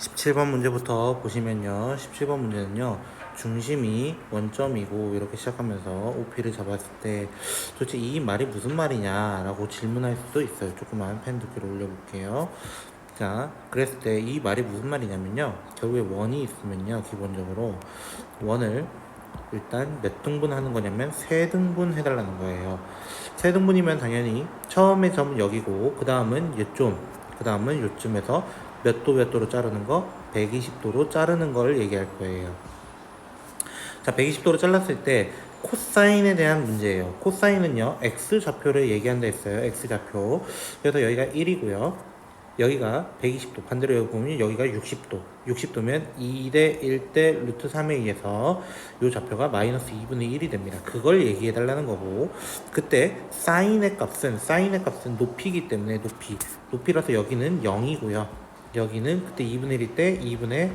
17번 문제부터 보시면요. 17번 문제는요. 중심이 원점이고 이렇게 시작하면서 OP를 잡았을 때 도대체 이 말이 무슨 말이냐라고 질문할 수도 있어요. 조그만 펜 두께를 올려볼게요. 자, 그랬을 때 이 말이 무슨 말이냐면요. 결국에 원이 있으면요. 기본적으로 원을 일단 몇 등분 하는 거냐면 세 등분 해달라는 거예요. 세 등분이면 당연히 처음에 점은 여기고 그 다음은 요점, 그 다음은 요쯤에서 몇 도 몇 도로 자르는 거 120도로 자르는 걸 얘기할 거예요. 자, 120도로 잘랐을 때 코사인에 대한 문제예요. 코사인은요, x 좌표를 얘기한다 했어요. x 좌표. 그래서 여기가 1이고요. 여기가 120도. 반대로 여기 보면 여기가 60도. 60도면 2대 1대 루트 3에 의해서 이 좌표가 마이너스 2분의 1이 됩니다. 그걸 얘기해 달라는 거고 그때 사인의 값은 사인의 값은 높이기 때문에 높이. 높이라서 여기는 0이고요. 여기는 그때 2분의 1일 때 2분의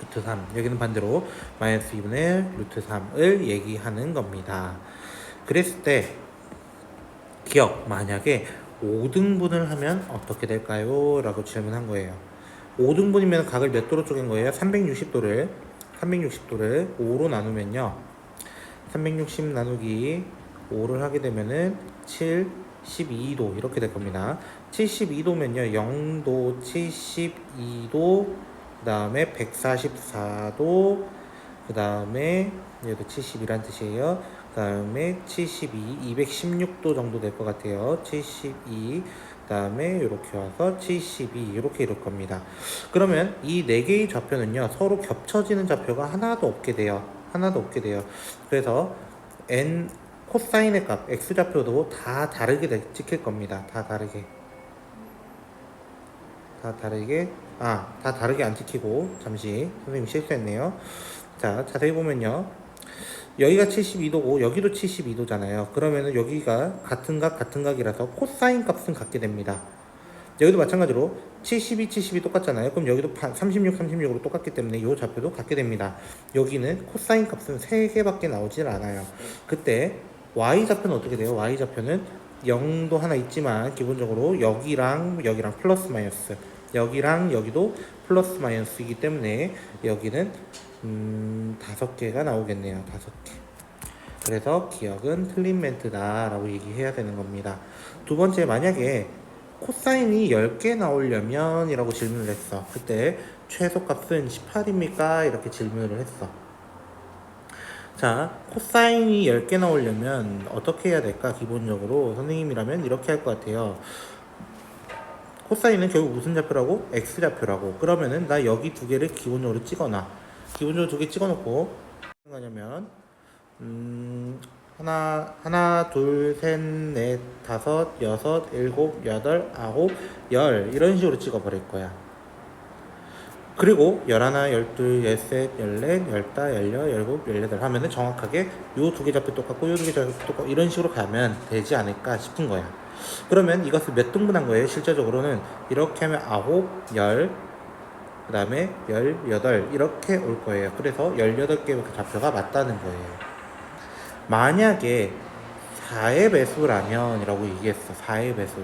루트 3 여기는 반대로 마이너스 2분의 루트 3을 얘기하는 겁니다 그랬을 때 기억 만약에 5등분을 하면 어떻게 될까요? 라고 질문한 거예요 5등분이면 각을 몇 도로 쪼갠 거예요? 360도를 360도를 5로 나누면요 360 나누기 5를 하게 되면은 7, 12도 이렇게 될 겁니다. 72도면요 0도, 72도, 그 다음에 144도, 그 다음에 얘도 70이란 뜻이에요. 그 다음에 72, 216도 정도 될 것 같아요. 72, 그 다음에 이렇게 와서 72 이렇게 이룰 겁니다. 그러면 이 네 개의 좌표는요 서로 겹쳐지는 좌표가 하나도 없게 돼요. 하나도 없게 돼요. 그래서 n 코사인의 값 x 좌표도 다 다르게 돼- 찍힐 겁니다. 다 다르게. 다 다르게 아 다 다르게 안 찍히고 잠시 선생님이 실수했네요. 자 자세히 보면요. 여기가 72도고 여기도 72도잖아요. 그러면은 여기가 같은 각 같은 각이라서 코사인 값은 같게 됩니다. 여기도 마찬가지로 72, 72 똑같잖아요. 그럼 여기도 36, 36으로 똑같기 때문에 이 좌표도 같게 됩니다. 여기는 코사인 값은 3개밖에 나오질 않아요. 그때 y 좌표는 어떻게 돼요? y 좌표는 0도 하나 있지만 기본적으로 여기랑 여기랑 플러스 마이너스 여기랑 여기도 플러스 마이너스이기 때문에 여기는 음, 다섯 개가 나오겠네요. 다섯 개. 그래서 기억은 틀린 멘트다라고 얘기해야 되는 겁니다. 두 번째 만약에 코사인이 10개 나오려면 이라고 질문을 했어. 그때 최소값은 18입니까? 이렇게 질문을 했어. 자, 코사인이 10개 나오려면 어떻게 해야 될까? 기본적으로 선생님이라면 이렇게 할 것 같아요. 코사인은 결국 무슨 좌표라고? x 좌표라고. 그러면은 나 여기 두 개를 기본적으로 찍어놔. 기본적으로 두 개 찍어놓고 뭐냐면 음 하나 하나 둘 셋 넷 다섯 여섯 일곱 여덟 아홉 열 이런 식으로 찍어버릴 거야. 그리고 열하나, 열둘, 열셋, 열넷, 열다, 열여, 열곱, 열여덟 하면은 정확하게 요 두 개 좌표 똑같고 요 두 개 좌표 똑같고 이런 식으로 가면 되지 않을까 싶은 거야. 그러면 이것을 몇 등분한 거예요? 실제적으로는 이렇게 하면 아홉, 열, 그 다음에 열여덟 이렇게 올 거예요. 그래서 열여덟 개의 좌표가 맞다는 거예요. 만약에 4의 배수라면 이라고 얘기했어. 4의 배수.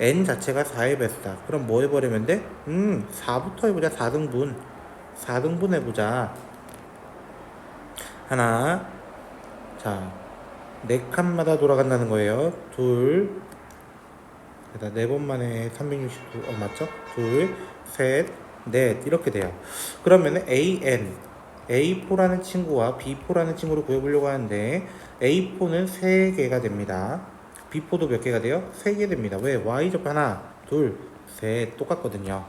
N 자체가 4의 배수다. 그럼 뭐 해버리면 돼? 음, 4부터 해보자. 4등분. 4등분 해보자. 하나. 자, 네 칸마다 돌아간다는 거예요. 둘. 그다음 네 번만에 360도, 어, 맞죠? 둘, 셋, 넷. 이렇게 돼요. 그러면 an. A4라는 친구와 B4라는 친구를 구해보려고 하는데 A4는 3개가 됩니다. B4도 몇 개가 돼요? 3개 됩니다. 왜? Y좌표 하나, 둘, 셋 똑같거든요.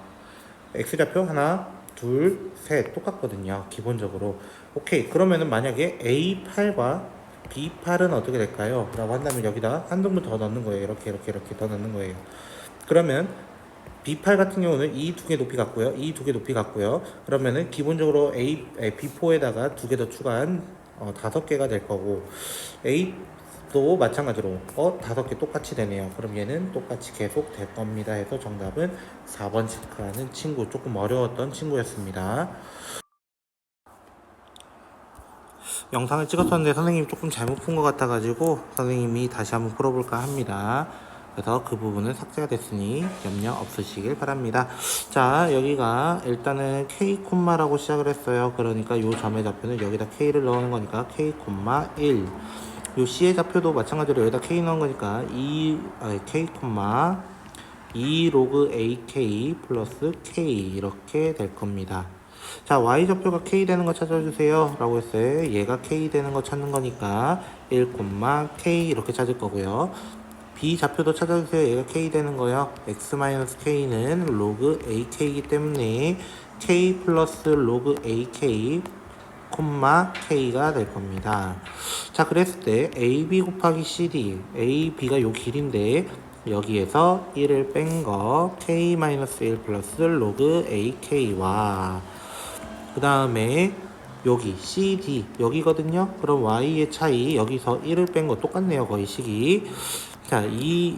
X좌표 하나, 둘, 셋 똑같거든요. 기본적으로. 오케이. 그러면은 만약에 A8과 B8은 어떻게 될까요? 라고 한다면 여기다 한 등분 더 넣는 거예요. 이렇게 이렇게 이렇게 더 넣는 거예요. 그러면 B8 같은 경우는 이 두 개 높이 같고요. 이 두 개 높이 같고요. 그러면은 기본적으로 A, 에, B4에다가 두 개 더 추가한 어, 다섯 개가 될 거고 A 도 마찬가지로 어 다섯 개 똑같이 되네요. 그럼 얘는 똑같이 계속 될 겁니다. 해서 정답은 4번 체크하는 친구 조금 어려웠던 친구였습니다. 영상을 찍었었는데 선생님이 조금 잘못 푼 것 같아가지고 선생님이 다시 한번 풀어볼까 합니다. 그래서 그 부분은 삭제가 됐으니 염려 없으시길 바랍니다. 자, 여기가 일단은 K 콤마라고 시작을 했어요. 그러니까 요 점의 좌표는 여기다 K를 넣는 거니까 K 콤마 1. 요 C의 좌표도 마찬가지로 여기다 K 넣은 거니까 2, 아니, K 콤마 2 로그 AK 플러스 K 이렇게 될 겁니다. 자, Y 좌표가 K 되는 거 찾아주세요. 라고 했어요. 얘가 K 되는 거 찾는 거니까 1, K 이렇게 찾을 거고요. B 좌표도 찾아주세요. 얘가 K 되는 거요. X-K는 로그 AK이기 때문에 K 플러스 로그 AK K가 될 겁니다. 자, 그랬을 때 AB 곱하기 CD, AB가 요 길인데 여기에서 1을 뺀 거 K-1 플러스 로그 AK와 그 다음에 여기 CD 여기거든요. 그럼 Y의 차이 여기서 1을 뺀 거 똑같네요. 거의 식이. 자, 이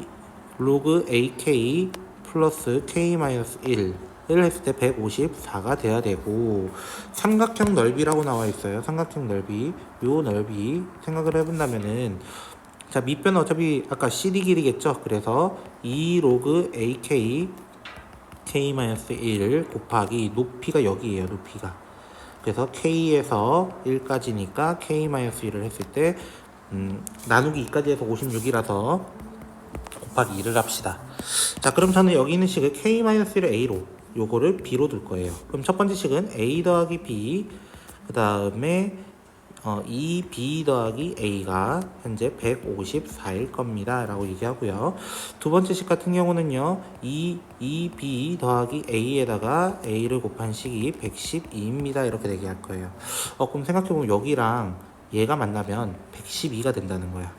로그 AK 플러스 K-1 을 했을 때 154가 돼야 되고 삼각형 넓이라고 나와 있어요. 삼각형 넓이. 요 넓이 생각을 해본다면은 자, 밑변은 어차피 아까 CD 길이겠죠. 그래서 2 로그 AK K-1 곱하기 높이가 여기에요. 높이가. 그래서 K에서 1까지니까 K-1을 했을 때 음, 나누기 2까지 해서 56이라서 곱하기 2를 합시다. 자, 그럼 저는 여기 있는 식을 K-1을 A로 요거를 B로 둘 거예요. 그럼 첫 번째 식은 A 더하기 B 그 다음에 어, 2B 더하기 A가 현재 154일 겁니다. 라고 얘기하고요. 두 번째 식 같은 경우는요. 2, 2B 더하기 A에다가 A를 곱한 식이 112입니다. 이렇게 얘기할 거예요. 어, 그럼 생각해보면 여기랑 얘가 만나면 112가 된다는 거야.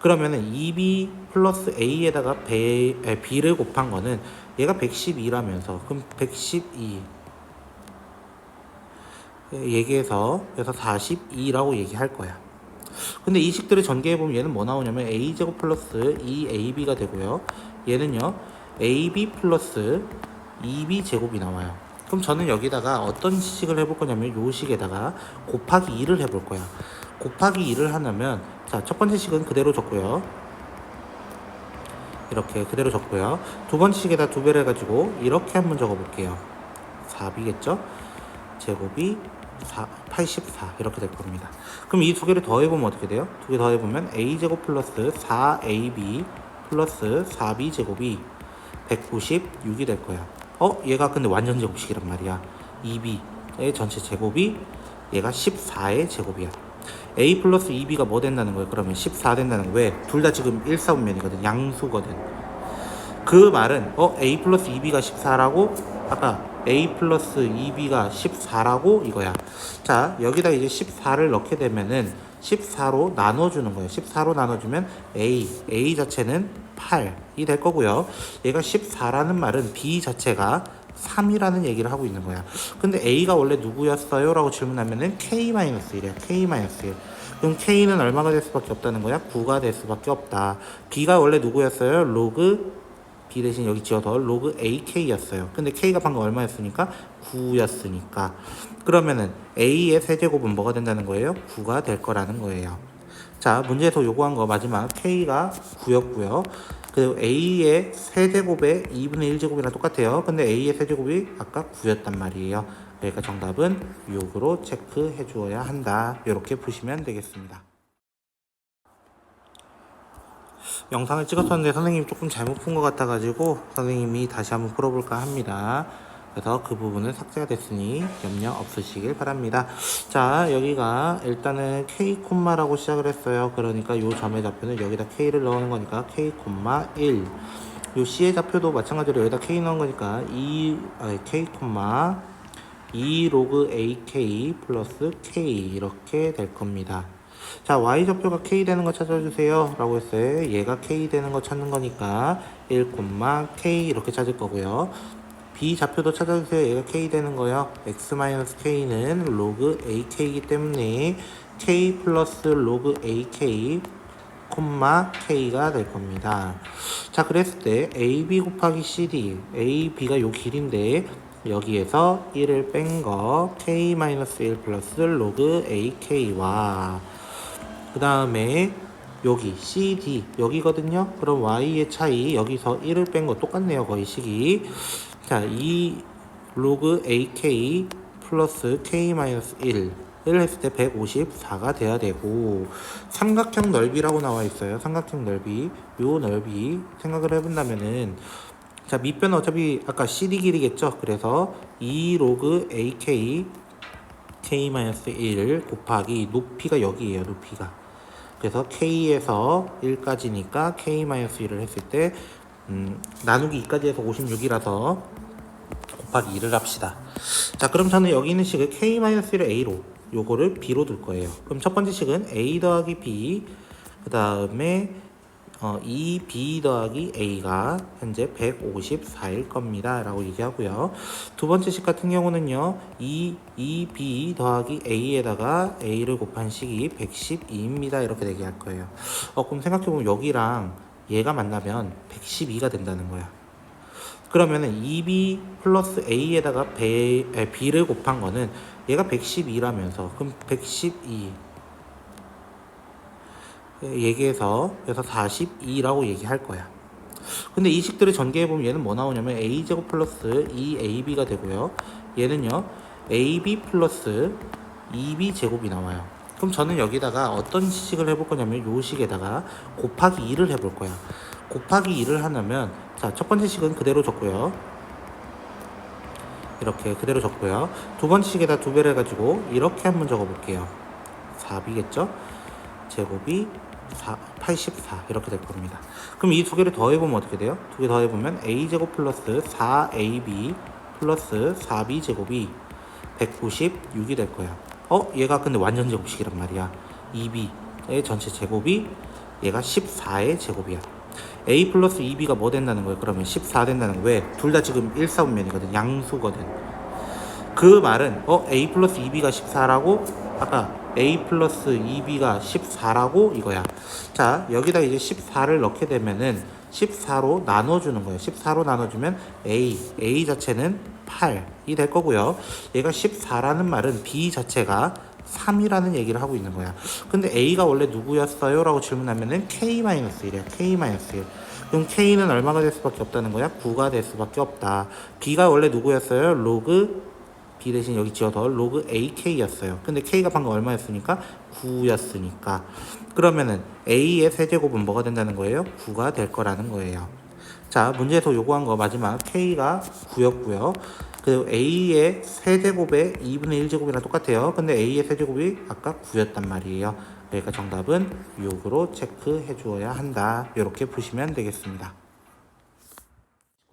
그러면은 2B 플러스 A에다가 B, B를 곱한 거는 얘가 112라면서 그럼 112 얘기해서 그래서 42라고 얘기할 거야. 근데 이 식들을 전개해 보면 얘는 뭐 나오냐면 a 제곱 플러스 2ab가 되고요. 얘는요 ab 플러스 2b 제곱이 나와요. 그럼 저는 여기다가 어떤 식을 해볼 거냐면 요 식에다가 곱하기 2를 해볼 거야. 곱하기 2를 하려면 자 첫 번째 식은 그대로 적고요. 이렇게 그대로 적고요. 두 번째 식에다 두 배를 해가지고 이렇게 한번 적어볼게요. 4b겠죠? 제곱이 4, 84 이렇게 될 겁니다. 그럼 이 두 개를 더해보면 어떻게 돼요? 두 개 더해보면 a제곱 플러스 4ab 플러스 4b 제곱이 196이 될 거야. 어? 얘가 근데 완전 제곱식이란 말이야. 2b의 전체 제곱이 얘가 14의 제곱이야. A 플러스 2b가 뭐 된다는 거예요? 그러면 14 된다는 거예요. 왜? 둘 다 지금 1사분면이거든. 양수거든. 그 말은 어 a 플러스 2b가 14라고 아까 a 플러스 2b가 14라고 이거야. 자 여기다 이제 14를 넣게 되면은 14로 나눠주는 거예요. 14로 나눠주면 a a 자체는 8이 될 거고요. 얘가 14라는 말은 b 자체가 3이라는 얘기를 하고 있는 거야. 근데 a가 원래 누구였어요? 라고 질문하면은 k-1이야. k-1. 그럼 k는 얼마가 될 수밖에 없다는 거야? 9가 될 수밖에 없다. b가 원래 누구였어요? 로그 b 대신 여기 지어서 로그 ak였어요. 근데 k가 방금 얼마였으니까 9였으니까 그러면은 a의 세제곱은 뭐가 된다는 거예요? 9가 될 거라는 거예요. 자 문제에서 요구한 거 마지막 k가 9였고요. 그리고 a의 세제곱의 2분의 1제곱이랑 똑같아요. 근데 a의 세제곱이 아까 9였단 말이에요. 그러니까 정답은 6으로 체크해 주어야 한다. 이렇게 보시면 되겠습니다. 영상을 찍었었는데 선생님이 조금 잘못 푼 것 같아가지고 선생님이 다시 한번 풀어볼까 합니다. 그래서 그 부분은 삭제가 됐으니 염려 없으시길 바랍니다. 자, 여기가 일단은 K 콤마라고 시작을 했어요. 그러니까 요 점의 좌표는 여기다 K를 넣는 거니까 K 콤마 1. 요 C의 좌표도 마찬가지로 여기다 K 넣은 거니까 2, 아니, K 콤마 2 로그 AK 플러스 K 이렇게 될 겁니다. 자, y 좌표가 k 되는 거 찾아주세요. 라고 했어요. 얘가 k 되는 거 찾는 거니까 1, k 이렇게 찾을 거고요. B 좌표도 찾아주세요. 얘가 k 되는 거요. x-k는 로그 ak이기 때문에 k 플러스 로그 ak 콤마 k가 될 겁니다. 자, 그랬을 때 ab 곱하기 cd, ab가 요 길인데 여기에서 1을 뺀 거 k-1 플러스 로그 ak와 그 다음에 여기 CD 여기거든요. 그럼 Y의 차이 여기서 1을 뺀 거 똑같네요. 거의 식이. 자, 이 로그 AK 플러스 K-1을 했을 때 154가 돼야 되고 삼각형 넓이라고 나와 있어요. 삼각형 넓이. 요 넓이 생각을 해본다면은 자, 밑변은 어차피 아까 CD 길이겠죠. 그래서 2 로그 AK K-1 곱하기 높이가 여기에요. 높이가. 그래서 K에서 1까지니까 K-1을 했을 때 음, 나누기 2까지 해서 56이라서 곱하기 2를 합시다. 자, 그럼 저는 여기 있는 식을 K-1을 A로 요거를 B로 둘 거예요. 그럼 첫 번째 식은 A 더하기 B 그 다음에 어, 2B 더하기 A가 현재 154일 겁니다. 라고 얘기하고요. 두 번째 식 같은 경우는요. 2, 2B 더하기 A에다가 A를 곱한 식이 112입니다. 이렇게 얘기할 거예요. 어, 그럼 생각해보면 여기랑 얘가 만나면 112가 된다는 거야. 그러면은 2B 플러스 A에다가 B를 곱한 거는 얘가 112라면서 그럼 112 얘기해서 그래서 42라고 얘기할 거야. 근데 이 식들을 전개해 보면 얘는 뭐 나오냐면 a 제곱 플러스 2ab가 되고요. 얘는요 ab 플러스 2b 제곱이 나와요. 그럼 저는 여기다가 어떤 식을 해볼 거냐면 요 식에다가 곱하기 2를 해볼 거야. 곱하기 2를 하려면 자 첫 번째 식은 그대로 적고요. 이렇게 그대로 적고요. 두 번째 식에다 두 배를 해가지고 이렇게 한번 적어볼게요. 4b겠죠? 제곱이 4, 84 이렇게 될 겁니다. 그럼 이 두 개를 더해보면 어떻게 돼요? 두 개 더해보면 a 제곱 플러스 4ab 플러스 4b 제곱이 196이 될 거야. 어? 얘가 근데 완전 제곱식이란 말이야. 2b의 전체 제곱이 얘가 14의 제곱이야. a 플러스 2b가 뭐 된다는 거예요? 그러면 14 된다는 거예요. 왜? 둘 다 지금 1사분면이거든. 양수거든. 그 말은 어 a 플러스 2b가 14라고 아까 a 플러스 2b가 14라고 이거야. 자 여기다 이제 14를 넣게 되면은 14로 나눠주는 거예요. 14로 나눠주면 a a 자체는 8이 될 거고요. 얘가 14라는 말은 b 자체가 3이라는 얘기를 하고 있는 거야. 근데 a가 원래 누구였어요? 라고 질문하면은 k-1이야. k-1. 그럼 k는 얼마가 될 수밖에 없다는 거야? 9가 될 수밖에 없다. b가 원래 누구였어요? 로그 b 대신 여기 지어서 로그 ak였어요. 근데 k가 방금 얼마였으니까 9였으니까 그러면은 a의 세제곱은 뭐가 된다는 거예요? 9가 될 거라는 거예요. 자 문제에서 요구한 거 마지막 k가 9였고요. 그리고 a의 세제곱에 2분의 1제곱이랑 똑같아요. 근데 a의 세제곱이 아까 9였단 말이에요. 그러니까 정답은 6으로 체크해 주어야 한다. 이렇게 보시면 되겠습니다.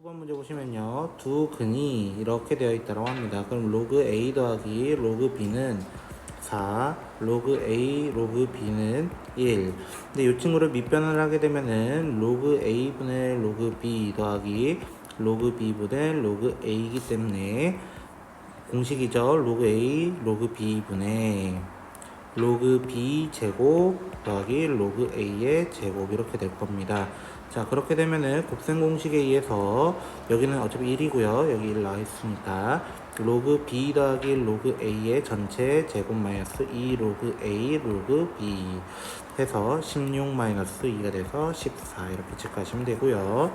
19번 문제 보시면요. 두 근이 이렇게 되어 있다고 합니다. 그럼 로그 A 더하기 로그 B는 4, 로그 A, 로그 B는 1. 근데 이 친구를 밑변을 하게 되면은 로그 A분의 로그 B 더하기 로그 B분의 로그 A이기 때문에 공식이죠. 로그 A, 로그 B분의 로그 B 제곱 더하기 로그 A의 제곱 이렇게 될 겁니다. 자 그렇게 되면은 곱셈 공식에 의해서 여기는 어차피 1이고요. 여기 1 나와 있으니까 로그 b 더하기 로그 a의 전체 제곱 마이너스 2 로그 a 로그 b 해서 16 마이너스 2가 돼서 14 이렇게 체크하시면 되고요.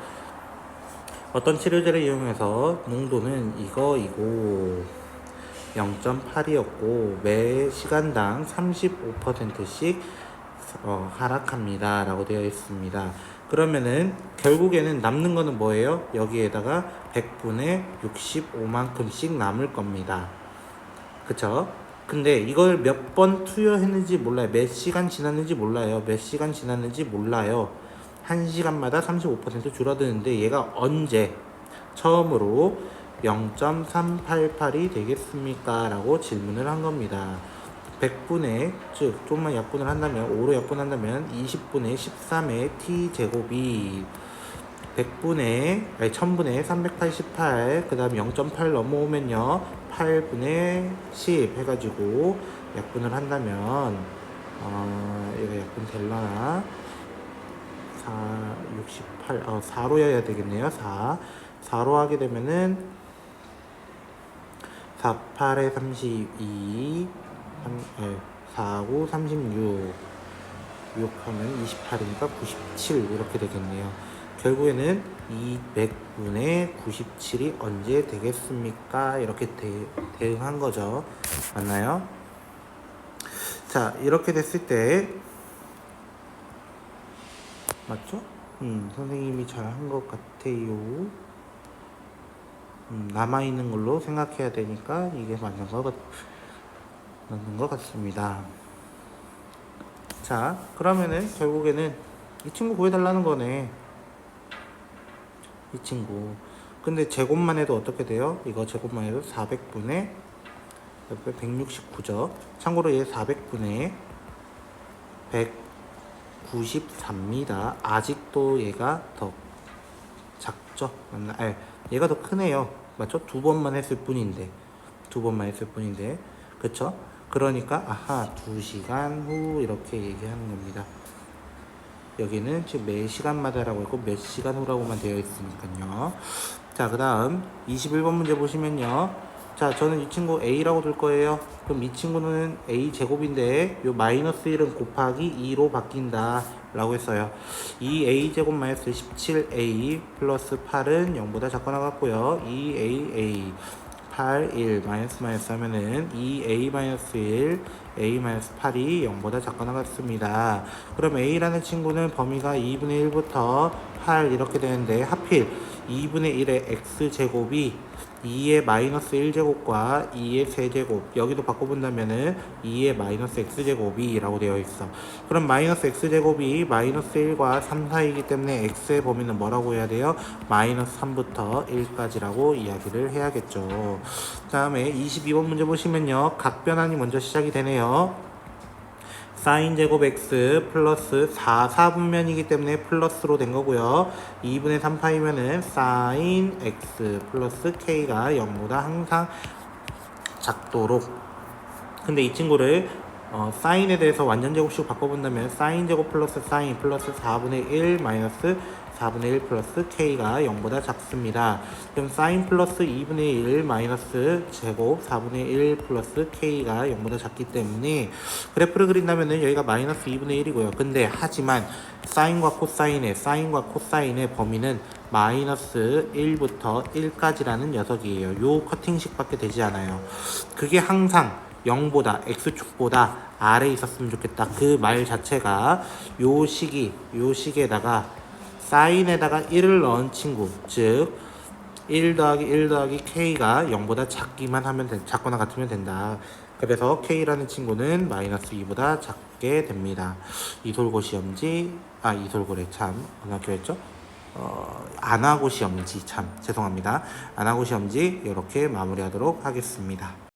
어떤 치료제를 이용해서 농도는 이거이고 0.8이었고 매 시간당 35%씩 어, 하락합니다 라고 되어 있습니다 그러면은 결국에는 남는 거는 뭐예요? 여기에다가 100분의 65만큼씩 남을 겁니다. 그쵸? 근데 이걸 몇 번 투여했는지 몰라요. 몇 시간 지났는지 몰라요. 몇 시간 지났는지 몰라요. 한 시간마다 35% 줄어드는데 얘가 언제 처음으로 0.388이 되겠습니까? 라고 질문을 한 겁니다. 100분의 즉 좀만 약분을 한다면 5로 약분한다면 20분의 13의 t 제곱이 100분의 아니 1000분의 388 그다음 0.8 넘어오면요. 8분의 10 해가지고 약분을 한다면 어 얘가 약분 될라나 4 68 어, 4로 해야 되겠네요. 4 4로 하게 되면은 4, 8에 32 3, 네, 4, 9, 36 유혹하면 28이니까 97 이렇게 되겠네요. 결국에는 200분의 97이 언제 되겠습니까? 이렇게 대, 대응한 거죠. 맞나요? 자, 이렇게 됐을 때 맞죠? 음, 선생님이 잘 한 것 같아요. 음, 남아있는 걸로 생각해야 되니까 이게 맞는 것, 같, 맞는 것 같습니다. 자, 그러면은 결국에는 이 친구 구해달라는 거네. 이 친구. 근데 제곱만 해도 어떻게 돼요? 이거 제곱만 해도 400분의 169죠. 참고로 얘 400분의 194입니다. 아직도 얘가 더 작죠? 맞나? 아, 얘가 더 크네요. 맞죠? 두 번만 했을 뿐인데. 두 번만 했을 뿐인데. 그쵸? 그러니까, 아하, 두 시간 후, 이렇게 얘기하는 겁니다. 여기는 지금 매 시간마다라고 있고, 몇 시간 후라고만 되어 있으니까요. 자, 그 다음, 21번 문제 보시면요. 자, 저는 이 친구 A라고 둘 거예요. 그럼 이 친구는 A 제곱인데, 요 마이너스 1은 곱하기 2로 바뀐다. 라고 했어요. 이 A 제곱 마이너스 17A 플러스 8은 0보다 작거나 같고요. 2AA 8, 1 마이너스 마이너스 하면은 2A 마이너스 1 A 마이너스 8이 0보다 작거나 같습니다. 그럼 A라는 친구는 범위가 2분의 1부터 8 이렇게 되는데 하필 2분의 1의 X제곱이 2의 마이너스 1제곱과 2의 세제곱 여기도 바꿔본다면은 2의 마이너스 x제곱이 라고 되어 있어. 그럼 마이너스 x제곱이 마이너스 1과 3 사이이기 때문에 x의 범위는 뭐라고 해야 돼요? 마이너스 3부터 1까지라고 이야기를 해야겠죠. 다음에 22번 문제 보시면요. 각변환이 먼저 시작이 되네요 사인 제곱 x 플러스 4 4분면이기 때문에 플러스로 된 거고요. 2분의 3파이면은 사인 x 플러스 k가 0보다 항상 작도록 근데 이 친구를 어, 사인에 대해서 완전 제곱식 바꿔본다면 사인 제곱 플러스 사인 플러스 4분의 1 마이너스 4분의 1 플러스 k가 0보다 작습니다. 그럼 사인 플러스 2분의 1 마이너스 제곱 4분의 1 플러스 k가 0보다 작기 때문에 그래프를 그린다면은 여기가 마이너스 2분의 1이고요. 근데 하지만 사인과 코사인의 사인과 코사인의 범위는 마이너스 1부터 1까지라는 녀석이에요. 요 커팅식밖에 되지 않아요. 그게 항상 0보다 x축보다 아래 있었으면 좋겠다. 그 말 자체가 요 식이 요 식에다가 사인에다가 1을 넣은 친구 즉 1 더하기 1 더하기 k가 0보다 작기만 하면 된, 작거나 같으면 된다. 그래서 k라는 친구는 마이너스 2보다 작게 됩니다. 이솔고 시험지 아 이솔고래 참 어느 학교였죠? 어, 안하고 시험지 참 죄송합니다. 안하고 시험지 이렇게 마무리하도록 하겠습니다.